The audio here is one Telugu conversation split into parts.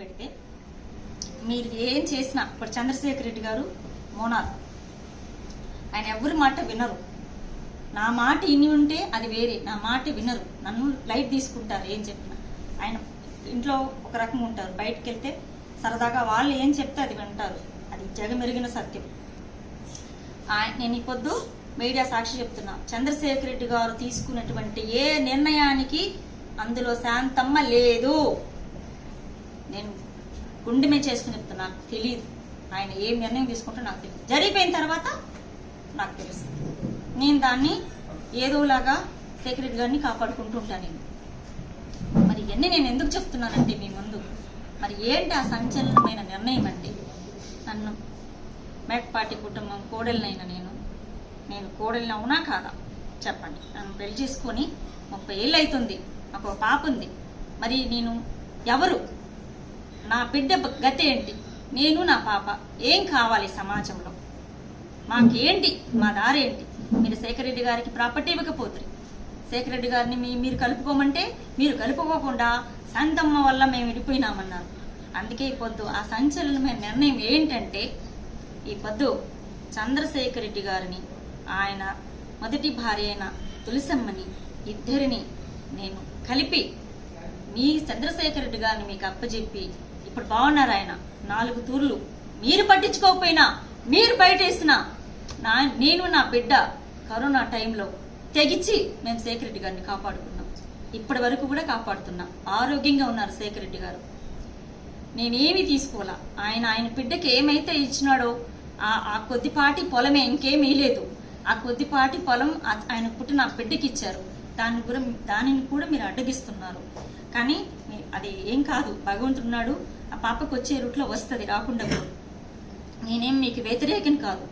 పెడితే మీరు ఏం చేసినా ఇప్పుడు చంద్రశేఖర్ రెడ్డి గారు మోనార్. ఆయన ఎవరి మాట వినరు. నా మాట ఇని ఉంటే అది వేరే నా మాట వినరు. నన్ను లైట్ తీసుకుంటారు ఏం చెప్పినా. ఆయన ఇంట్లో ఒక రకం ఉంటారు బయటకు వెళ్తే సరదాగా వాళ్ళు ఏం చెప్తే అది వింటారు. అది జగమెరిగిన సత్యం. ఆయన నేను ఈ పొద్దు మీడియా సాక్షి చెప్తున్నా. చంద్రశేఖర్ రెడ్డి గారు తీసుకున్నటువంటి ఏ నిర్ణయానికి అందులో శాంతమ్మ లేదు. నేను గుండె మీద చేసుకుని చెప్తున్నాను నాకు తెలియదు ఆయన ఏం నిర్ణయం తీసుకుంటే నాకు తెలియదు జరిగిపోయిన తర్వాత నాకు తెలుస్తుంది నేను దాన్ని ఏదోలాగా సీక్రెట్ గారిని కాపాడుకుంటూ ఉంటాను నేను. మరి ఇవన్నీ నేను ఎందుకు చెప్తున్నానంటే మీ ముందు మరి ఏంటి ఆ సంచలనమైన నిర్ణయం అంటే? నన్ను మేకపాటి కుటుంబం కోడలినైనా నేను నేను కోడలిని అవునా కాదా? చెప్పండి. నన్ను పెళ్ళి చేసుకొని ముప్పై ఏళ్ళు అవుతుంది. నాకు ఒక పాప ఉంది. మరి నేను ఎవరు? నా బిడ్డ గతి ఏంటి? నేను నా పాప. ఏం కావాలి సమాజంలో? మాకేంటి? మా దారేంటి? మీరు శేఖర్ రెడ్డి గారికి ప్రాపర్టీ ఇవ్వకపోతుంది శేఖర్ రెడ్డి గారిని మీ మీరు కలుపుకోమంటే మీరు కలుపుకోకుండా సంతమ్మ వల్ల మేము విడిపోయినామన్నారు. అందుకే ఈ పొద్దు ఆ సంచలనమైన నిర్ణయం ఏంటంటే ఈ పొద్దు చంద్రశేఖర్ రెడ్డి గారిని ఆయన మొదటి భార్య అయిన తులసమ్మని ఇద్దరిని నేను కలిపి మీ చంద్రశేఖర్ రెడ్డి గారిని మీకు అప్పచెప్పి ఇప్పుడు బాగున్నారు ఆయన నాలుగు తూర్లు. మీరు పట్టించుకోకపోయినా మీరు బయటేసిన నా నేను నా బిడ్డ కరోనా టైంలో తెగిచి మేము శేఖర్ రెడ్డి గారిని కాపాడుకున్నాం. ఇప్పటి వరకు కూడా కాపాడుతున్నాం. ఆరోగ్యంగా ఉన్నారు శేఖర్ రెడ్డి గారు. నేనేమి తీసుకోవాలా? ఆయన ఆయన బిడ్డకి ఏమైతే ఇచ్చినాడో ఆ కొద్దిపాటి పొలమే ఇంకేమీ లేదు. ఆ కొద్దిపాటి పొలం ఆయన పుట్టిన బిడ్డకి ఇచ్చారు. దాన్ని కూడా దానిని కూడా మీరు అడ్డగిస్తున్నారు. కానీ అది ఏం కాదు. భగవంతుడున్నాడు. ఆ పాపకు వచ్చే రూట్లో వస్తుంది రాకుండా నేనేం మీకు వ్యతిరేకం కాదు.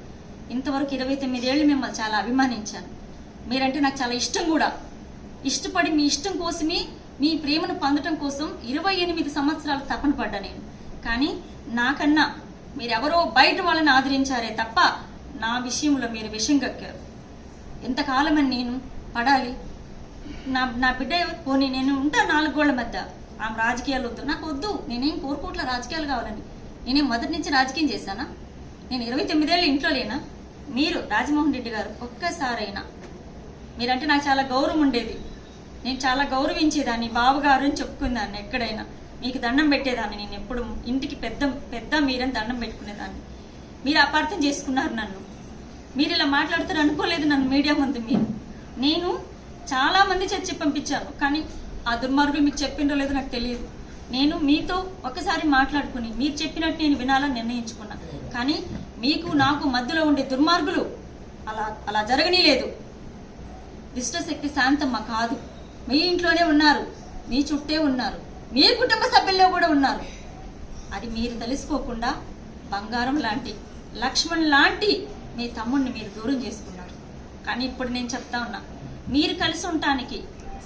ఇంతవరకు ఇరవై తొమ్మిదేళ్ళు మిమ్మల్ని చాలా అభిమానించాను. మీరంటే నాకు చాలా ఇష్టం కూడా. ఇష్టపడి మీ ఇష్టం కోసమే మీ ప్రేమను పొందడం కోసం ఇరవై ఎనిమిది సంవత్సరాలు తపన పడ్డా నేను. కానీ నాకన్నా మీరెవరో బయట వాళ్ళని ఆదరించారే తప్ప నా విషయంలో మీరు విషయం కక్కారు. ఎంతకాలమని నేను పడాలి? నా నా బిడ్డ పోనీ నేను ఉంటా నాలుగు గోళ్ళ మధ్య. ఆమె రాజకీయాలు వద్దు. నాకు వద్దు. నేనేం కోరుకోట్ల రాజకీయాలు కావాలని. నేనేం మొదటి నుంచి రాజకీయం చేశానా? నేను ఇరవై తొమ్మిదేళ్ళు ఇంట్లో లేనా? మీరు రాజమోహన్ రెడ్డి గారు ఒక్కసారైనా? మీరంటే నాకు చాలా గౌరవం ఉండేది. నేను చాలా గౌరవించేదాన్ని. బావగారు అని చెప్పుకునేదాన్ని ఎక్కడైనా. మీకు దండం పెట్టేదాన్ని. నేను ఎప్పుడు ఇంటికి పెద్ద పెద్ద మీరని దండం పెట్టుకునేదాన్ని. మీరు అపార్థం చేసుకున్నారు నన్ను. మీరు ఇలా మాట్లాడుతారు అనుకోలేదు నన్ను మీడియా ముందు మీరు. నేను చాలామంది చర్చి పంపించాను. కానీ ఆ దుర్మార్గులు మీకు చెప్పిండో లేదో నాకు తెలియదు. నేను మీతో ఒకసారి మాట్లాడుకుని మీరు చెప్పినట్టు నేను వినాలని నిర్ణయించుకున్నా. కానీ మీకు నాకు మధ్యలో ఉండే దుర్మార్గులు అలా అలా జరగనీలేదు. దుష్టశక్తి శాంతమ్మ కాదు. మీ ఇంట్లోనే ఉన్నారు మీ చుట్టే ఉన్నారు మీ కుటుంబ సభ్యుల్లో కూడా ఉన్నారు. అది మీరు తెలుసుకోకుండా బంగారం లాంటి లక్ష్మణ్ లాంటి మీ తమ్ముడిని మీరు దూరం చేసుకున్నారు. కానీ ఇప్పుడు నేను చెప్తా ఉన్నా మీరు కలిసి ఉండటానికి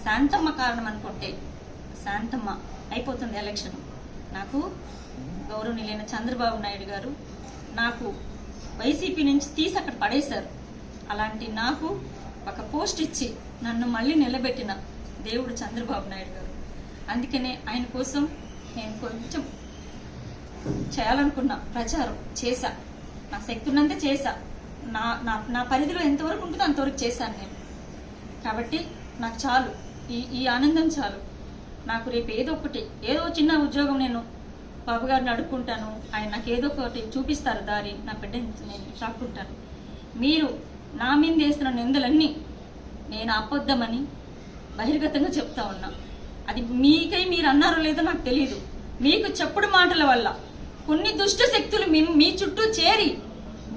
శాంతమ్మ కారణం అనుకుంటే శాంతమ్మ అయిపోతుంది ఎలక్షన్. నాకు గౌరవనీయులైన చంద్రబాబు నాయుడు గారు నాకు వైసీపీ నుంచి తీసి అక్కడ పడేశారు. అలాంటి నాకు ఒక పోస్ట్ ఇచ్చి నన్ను మళ్ళీ నిలబెట్టిన దేవుడు చంద్రబాబు నాయుడు గారు. అందుకనే ఆయన కోసం నేను కొంచెం చేయాలనుకున్నా ప్రచారం చేశా. నా శక్తి ఉన్నంత చేశా. నా నా నా పరిధిలో ఎంతవరకు ఉంటుందో అంతవరకు చేశాను నేను. కాబట్టి నాకు చాలు. ఈ ఈ ఆనందం చాలు. నాకు రేపు ఏదో ఒకటి ఏదో చిన్న ఉద్యోగం నేను బాబు గారిని అడుక్కుంటాను. ఆయన నాకు ఏదో ఒకటి చూపిస్తారు దారి నా బిడ్డని నేను చాక్కుంటాను. మీరు నా మీద వేస్తున్న నిందలన్నీ నేను అప్పొద్దామని బహిర్గతంగా చెప్తా ఉన్నా. అది మీకై మీరు అన్నారో లేదో నాకు తెలియదు మీకు చెప్పుడు మాటల వల్ల కొన్ని దుష్ట శక్తులు మేము మీ చుట్టూ చేరి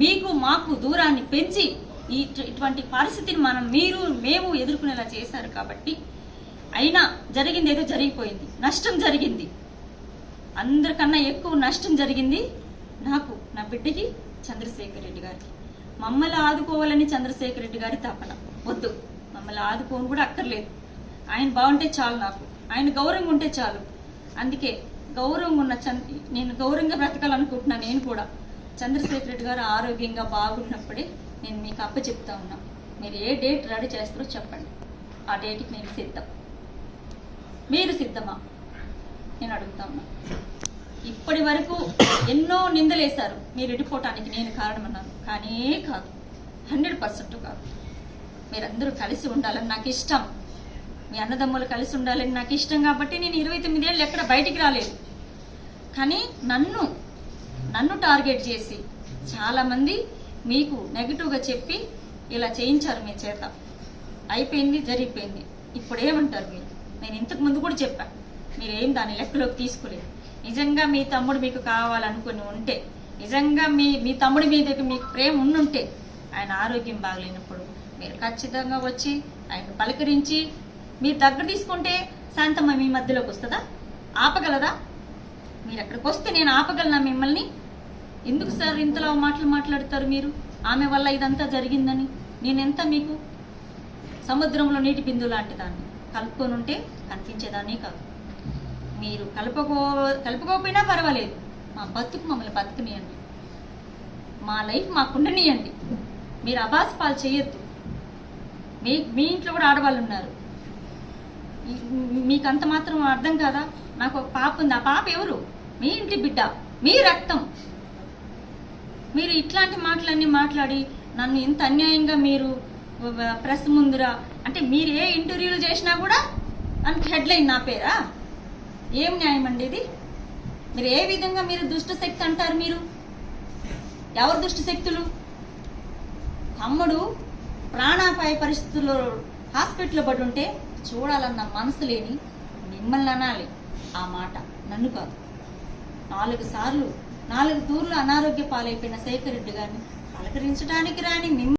మీకు మాకు దూరాన్ని పెంచి ఈ ఇటువంటి పరిస్థితిని మనం మీరు మేము ఎదుర్కొనేలా చేశారు కాబట్టి అయినా జరిగింది ఏదో జరిగిపోయింది. నష్టం జరిగింది. అందరికన్నా ఎక్కువ నష్టం జరిగింది నాకు నా బిడ్డకి చంద్రశేఖర్ రెడ్డి గారికి. మమ్మల్ని ఆదుకోవాలని చంద్రశేఖర్ రెడ్డి గారి తపన. వద్దు మమ్మల్ని ఆదుకోని కూడా అక్కర్లేదు. ఆయన బాగుంటే చాలు నాకు. ఆయన గౌరవంగా ఉంటే చాలు. అందుకే గౌరవంగా ఉన్న చంద్ నేను గౌరవంగా బ్రతకాలనుకుంటున్నా నేను కూడా. చంద్రశేఖర్ రెడ్డి గారు ఆరోగ్యంగా బాగున్నప్పుడే నేను మీకు అప్ప చెప్తా ఉన్నా. మీరు ఏ డేట్ రెడీ చేస్తారో చెప్పండి. ఆ డేట్కి నేను సిద్ధం. మీరు సిద్ధమా? నేను అడుగుతాను ఇప్పటి వరకు ఎన్నో నిందలేశారు. మీరు ఇడిపోవటానికి నేను కారణమన్నారు కానీ కాదు. హండ్రెడ్ పర్సెంట్ కాదు. మీరందరూ కలిసి ఉండాలని నాకు ఇష్టం. మీ అన్నదమ్ములు కలిసి ఉండాలని నాకు ఇష్టం కాబట్టి నేను ఇరవై తొమ్మిదేళ్ళు ఎక్కడ బయటికి రాలేదు. కానీ నన్ను నన్ను టార్గెట్ చేసి చాలామంది మీకు నెగిటివ్గా చెప్పి ఇలా చేయించారు మీ చేత. అయిపోయింది జరిగిపోయింది. ఇప్పుడు ఏమంటారు మీరు? నేను ఇంతకు ముందు కూడా చెప్పా మీరేం దాని లెక్కలోకి తీసుకోలేదు. నిజంగా మీ తమ్ముడు మీకు కావాలనుకుని ఉంటే నిజంగా మీ మీ తమ్ముడి మీద మీకు ప్రేమ ఉండుంటే ఆయన ఆరోగ్యం బాగలేనప్పుడు మీరు ఖచ్చితంగా వచ్చి ఆయన పలకరించి మీరు దగ్గర తీసుకుంటే శాంతమ్మ మీ మధ్యలోకి వస్తుందా? ఆపగలదా? మీరు అక్కడికి వస్తే నేను ఆపగలనా మిమ్మల్ని? ఎందుకు సార్ ఇంతలో మాటలు మాట్లాడతారు మీరు? ఆమె వల్ల ఇదంతా జరిగిందని. నేనెంత మీకు? సముద్రంలో నీటి బిందు లాంటి దాన్ని. కలుపుకొని ఉంటే కనిపించేదాన్ని కాదు. మీరు కలుపుకో కలుపుకోకపోయినా పర్వాలేదు. మా బతుకు మమ్మల్ని బతుకునియండి. మా లైఫ్ మాకుండనియండి. మీరు అబాస్ పాలు చేయొద్దు. మీ మీ ఇంట్లో కూడా ఆడవాళ్ళు ఉన్నారు. మీకు అంత మాత్రం అర్థం కాదా? నాకు ఒక పాప ఉంది. ఆ పాప ఎవరు? మీ ఇంటి బిడ్డ. మీ రక్తం. మీరు ఇట్లాంటి మాటలన్నీ మాట్లాడి నన్ను ఇంత అన్యాయంగా మీరు ప్రెస్ ముందురా అంటే మీరు ఏ ఇంటర్వ్యూలు చేసినా కూడా అంటే హెడ్లైన్ నా పేరా? ఏం న్యాయం అండి ఇది? మీరు ఏ విధంగా మీరు దుష్ట శక్తి అంటారు మీరు? ఎవరు దుష్ట శక్తులు? తమ్ముడు ప్రాణాపాయ పరిస్థితుల్లో హాస్పిటల్లో పడి ఉంటే చూడాలన్న మనసు లేని మిమ్మల్ని అనాలి. ఆ మాట నన్ను కాదు. నాలుగు సార్లు నాలుగు తూర్లు అనారోగ్య పాలైపోయిన శేఖర్ రెడ్డి గారిని పలకరించడానికి రాని మిమ్మల్ని